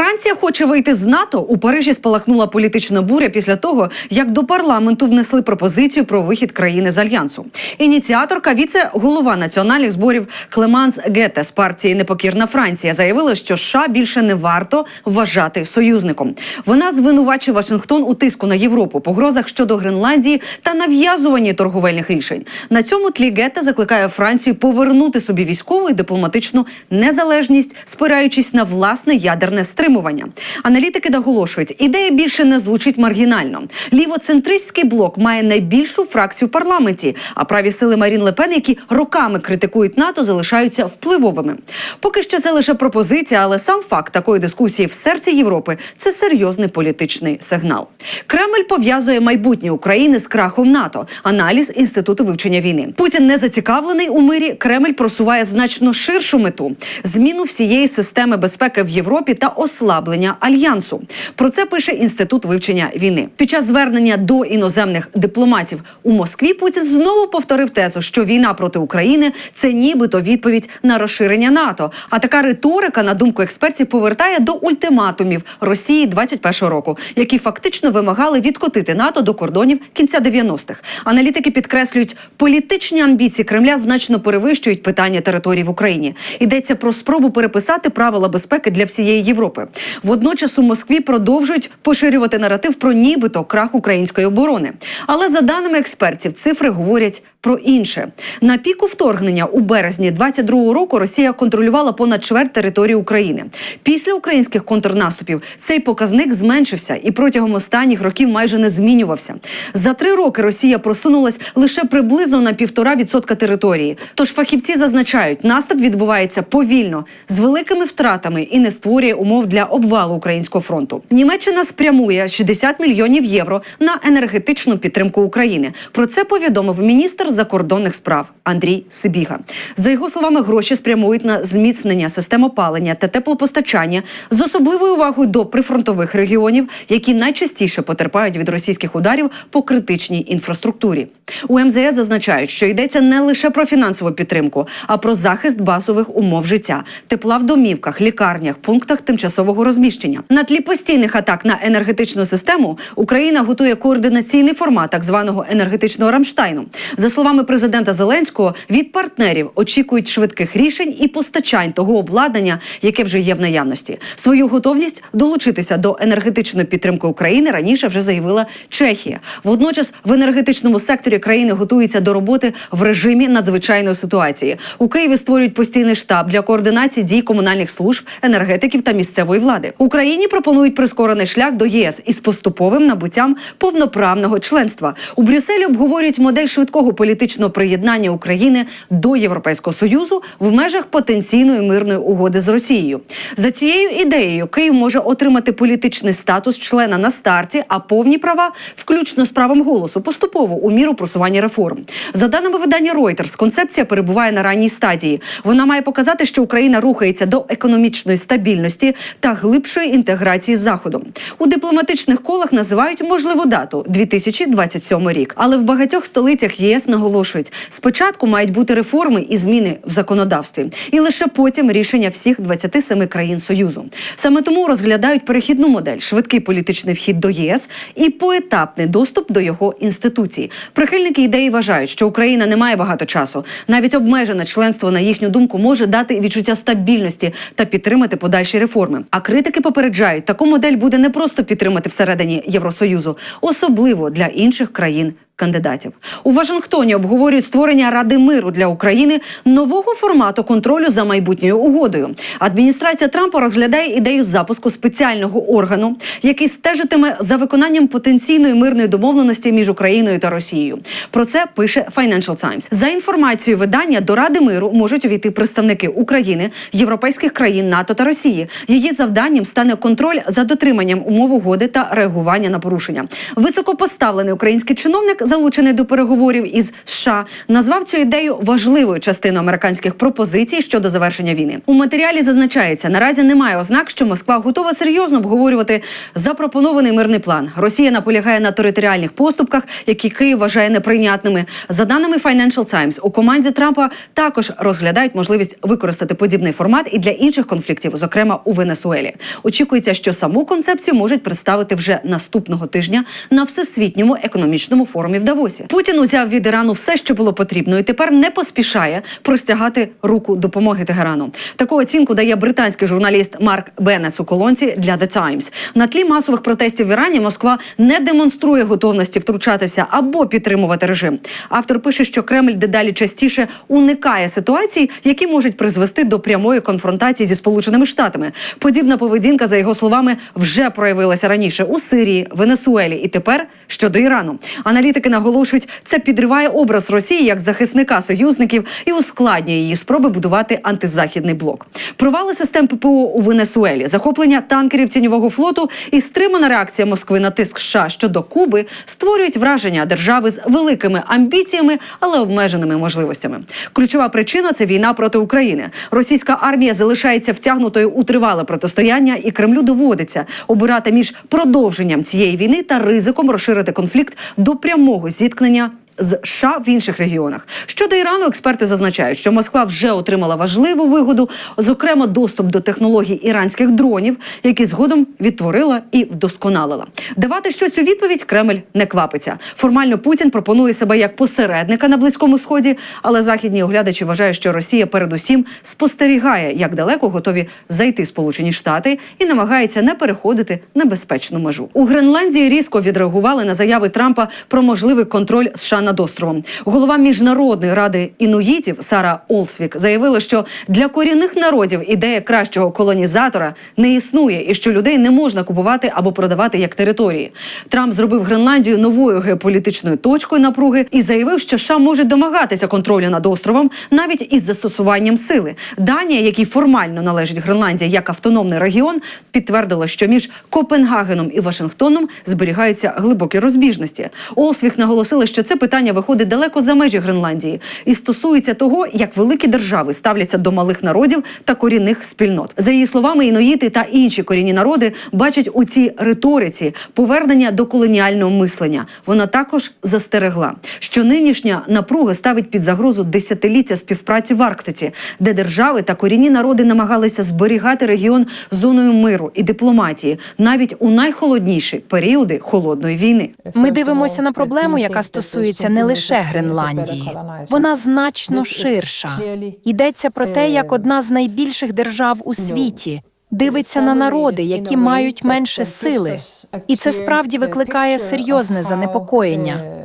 Франція хоче вийти з НАТО. У Парижі спалахнула політична буря після того, як до парламенту внесли пропозицію про вихід країни з альянсу. Ініціаторка, віце-голова національних зборів Клеманс Гете з партії Непокірна Франція заявила, що США більше не варто вважати союзником. Вона звинувачує Вашингтон у тиску на Європу, погрозах щодо Гренландії та нав'язуванні торговельних рішень. На цьому тлі Гете закликає Францію повернути собі військову і дипломатичну незалежність, спираючись на власне ядерне стримування. Аналітики наголошують, ідея більше не звучить маргінально. Лівоцентристський блок має найбільшу фракцію в парламенті, а праві сили Марін Лепен, які роками критикують НАТО, залишаються впливовими. Поки що це лише пропозиція, але сам факт такої дискусії в серці Європи це серйозний політичний сигнал. Кремль пов'язує майбутнє України з крахом НАТО. Аналіз інституту вивчення війни. Путін не зацікавлений у мирі. Кремль просуває значно ширшу мету зміну всієї системи безпеки в Європі та ослаблення альянсу. Про це пише інститут вивчення війни. Під час звернення до іноземних дипломатів у Москві Путін знову повторив тезу, що війна проти України це нібито відповідь на розширення НАТО. А така риторика, на думку експертів, повертає до ультиматумів Росії 21-го року, які фактично вимагали відкотити НАТО до кордонів кінця 90-х. Аналітики підкреслюють, політичні амбіції Кремля значно перевищують питання території в Україні. Йдеться про спробу переписати правила безпеки для всієї Європи. Водночас у Москві продовжують поширювати наратив про нібито крах української оборони. Але за даними експертів, цифри говорять про інше. На піку вторгнення у березні 22-го року Росія контролювала понад чверть території України. Після українських контрнаступів цей показник зменшився і протягом останніх років майже не змінювався. За три роки Росія просунулась лише приблизно на півтора відсотка території. Тож фахівці зазначають, наступ відбувається повільно з великими втратами і не створює умов для обвалу українського фронту. Німеччина спрямує 60 мільйонів євро на енергетичну підтримку України. Про це повідомив міністр закордонних справ Андрій Сибіга. За його словами, гроші спрямують на зміцнення систем опалення та теплопостачання з особливою увагою до прифронтових регіонів, які найчастіше потерпають від російських ударів по критичній інфраструктурі. У МЗС зазначають, що йдеться не лише про фінансову підтримку, а про захист базових умов життя, тепла в домівках, лікарнях, пунктах тимчасового розміщення. На тлі постійних атак на енергетичну систему Україна готує координаційний формат так званого енергетичного Рамштайну. За словами президента Зеленського, від партнерів очікують швидких рішень і постачань того обладнання, яке вже є в наявності. Свою готовність долучитися до енергетичної підтримки України раніше вже заявила Чехія. Водночас в енергетичному секторі країни готуються до роботи в режимі надзвичайної ситуації. У Києві створюють постійний штаб для координації дій комунальних служб, енергетиків та місцевої влади. Україні пропонують прискорений шлях до ЄС із поступовим набуттям повноправного членства. У Брюсселі обговорюють модель швидкого політичного приєднання України до Європейського союзу в межах потенційної мирної угоди з Росією. За цією ідеєю Київ може отримати політичний статус члена на старті, а повні права, включно з правом голосу, поступово у міру просування реформ. За даними видання Reuters, концепція перебуває на ранній стадії. Вона має показати, що Україна рухається до економічної стабільності та глибшої інтеграції з заходом. У дипломатичних колах називають можливу дату 2027 рік. Але в багатьох столицях ЄС наголошують, спочатку мають бути реформи і зміни в законодавстві, і лише потім рішення всіх 27 країн союзу. Саме тому розглядають перехідну модель, швидкий політичний вхід до ЄС і поетапний доступ до його інституцій. Прихильники ідеї вважають, що Україна не має багато часу. Навіть обмежене членство, на їхню думку, може дати відчуття стабільності та підтримати подальші реформи. А критики попереджають, таку модель буде не просто підтримати всередині Євросоюзу, особливо для інших країн. Кандидатів у Вашингтоні обговорюють створення ради миру для України нового формату контролю за майбутньою угодою. Адміністрація Трампа розглядає ідею запуску спеціального органу, який стежитиме за виконанням потенційної мирної домовленості між Україною та Росією. Про це пише Financial Times. За інформацією видання до Ради миру можуть увійти представники України, європейських країн НАТО та Росії. Її завданням стане контроль за дотриманням умов угоди та реагування на порушення. Високопоставлений український чиновник залучений до переговорів із США, назвав цю ідею важливою частиною американських пропозицій щодо завершення війни. У матеріалі зазначається, наразі немає ознак, що Москва готова серйозно обговорювати запропонований мирний план. Росія наполягає на територіальних поступках, які Київ вважає неприйнятними. За даними Financial Times, у команді Трампа також розглядають можливість використати подібний формат і для інших конфліктів, зокрема у Венесуелі. Очікується, що саму концепцію можуть представити вже наступного тижня на всесвітньому економічному форумі в Давосі. Путін узяв від Ірану все, що було потрібно, і тепер не поспішає простягати руку допомоги Тегерану. Таку оцінку дає британський журналіст Марк Беннес у колонці для The Times. На тлі масових протестів в Ірані Москва не демонструє готовності втручатися або підтримувати режим. Автор пише, що Кремль дедалі частіше уникає ситуацій, які можуть призвести до прямої конфронтації зі Сполученими Штатами. Подібна поведінка, за його словами, вже проявилася раніше у Сирії, Венесуелі і тепер щодо Ірану. Аналітики наголошують, це підриває образ Росії як захисника союзників і ускладнює її спроби будувати антизахідний блок. Провали систем ППО у Венесуелі, захоплення танкерів тіньового флоту і стримана реакція Москви на тиск США щодо Куби створюють враження держави з великими амбіціями, але обмеженими можливостями. Ключова причина це війна проти України. Російська армія залишається втягнутою у тривале протистояння, і Кремлю доводиться обирати між продовженням цієї війни та ризиком розширити конфлікт до прямого зіткнення. З США в інших регіонах щодо Ірану, експерти зазначають, що Москва вже отримала важливу вигоду, зокрема доступ до технологій іранських дронів, які згодом відтворила і вдосконалила. Давати щось у відповідь Кремль не квапиться. Формально Путін пропонує себе як посередника на близькому сході, але західні оглядачі вважають, що Росія передусім спостерігає, як далеко готові зайти Сполучені Штати і намагається не переходити небезпечну межу. У Гренландії різко відреагували на заяви Трампа про можливий контроль США над островом. Голова міжнародної ради інуїтів Сара Олсвік заявила, що для корінних народів ідея кращого колонізатора не існує, і що людей не можна купувати або продавати як території. Трамп зробив Гренландію новою геополітичною точкою напруги і заявив, що США може домагатися контролю над островом навіть із застосуванням сили. Данія, який формально належить Гренландії як автономний регіон, підтвердила, що між Копенгагеном і Вашингтоном зберігаються глибокі розбіжності. Олсвік наголосили, що це питання виходить далеко за межі Гренландії і стосується того, як великі держави ставляться до малих народів та корінних спільнот. За її словами, іноїти та інші корінні народи бачать у цій риториці повернення до колоніального мислення. Вона також застерегла, що нинішня напруга ставить під загрозу десятиліття співпраці в Арктиці, де держави та корінні народи намагалися зберігати регіон зоною миру і дипломатії навіть у найхолодніші періоди холодної війни. Ми дивимося на проблему, яка стосується не лише Гренландії. Вона значно ширша. Йдеться про те, як одна з найбільших держав у світі дивиться на народи, які мають менше сили, і це справді викликає серйозне занепокоєння.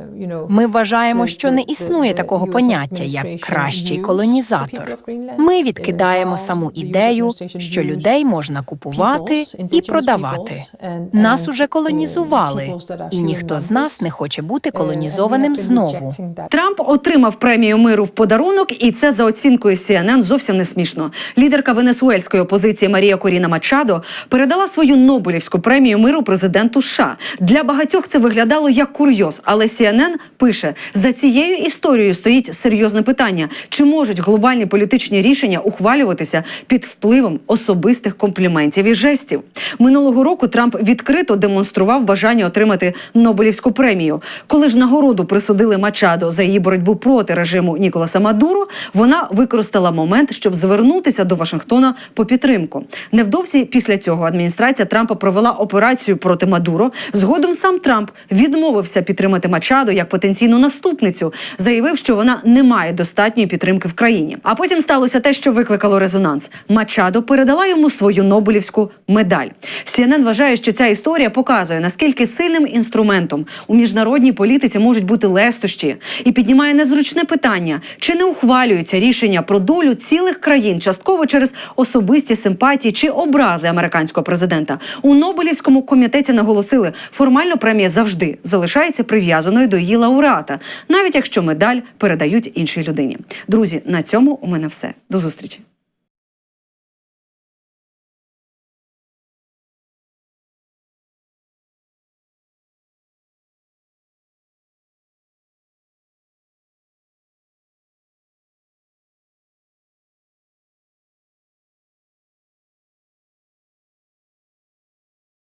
Ми вважаємо, що не існує такого поняття, як кращий колонізатор. Ми відкидаємо саму ідею, що людей можна купувати і продавати. Нас уже колонізували, і ніхто з нас не хоче бути колонізованим знову. Трамп отримав премію миру в подарунок, і це за оцінкою CNN зовсім не смішно. Лідерка венесуельської опозиції Марія Коріна Мачадо передала свою Нобелівську премію миру президенту США. Для багатьох це виглядало як курйоз, але CNN пише за цією історією стоїть серйозне питання: чи можуть глобальні політичні рішення ухвалюватися під впливом особистих компліментів і жестів? Минулого року Трамп відкрито демонстрував бажання отримати Нобелівську премію. Коли ж нагороду присудили Мачадо за її боротьбу проти режиму Ніколаса Мадуро, вона використала момент, щоб звернутися до Вашингтона по підтримку. Невдовзі після цього адміністрація Трампа провела операцію проти Мадуро. Згодом сам Трамп відмовився підтримати Мачадо як потенційну наступницю, заявив, що вона не має достатньої підтримки в країні. А потім сталося те, що викликало резонанс. Мачадо передала йому свою Нобелівську медаль. CNN вважає, що ця історія показує, наскільки сильним інструментом у міжнародній політиці можуть бути лестощі, і піднімає незручне питання: чи не ухвалюються рішення про долю цілих країн, частково через особисті симпатії чи образи американського президента. У Нобелівському комітеті наголосили, формально премія завжди залишається прив'язаною до її лауреата, навіть якщо медаль передають іншій людині. Друзі, на цьому у мене все. До зустрічі.